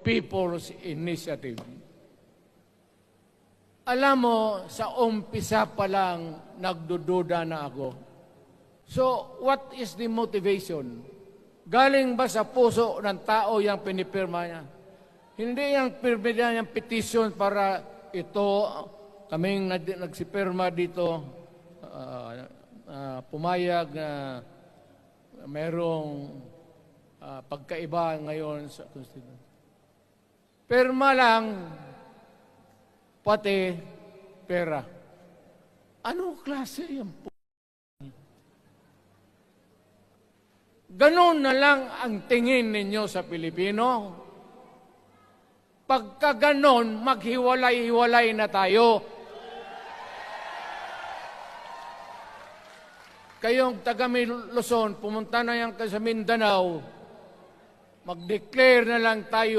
People's Initiative. Alam mo, sa umpisa pa lang, nagdududa na ako. So, what is the motivation? Galing ba sa puso ng tao yung pinipirma niya? Hindi yung pirma niya yung petition para ito, kaming nag- nagsipirma dito, ah, ah, pumayag na mayroong ah, pagkaiba ngayon sa Constitution. Pirma lang, pati pera. Anong klase yung po? Ganon na lang ang tingin ninyo sa Pilipino. Pagka ganon, maghiwalay-hiwalay na tayo. Kayong taga Luzon, pumunta na yan sa Mindanao, mag-declare na lang tayo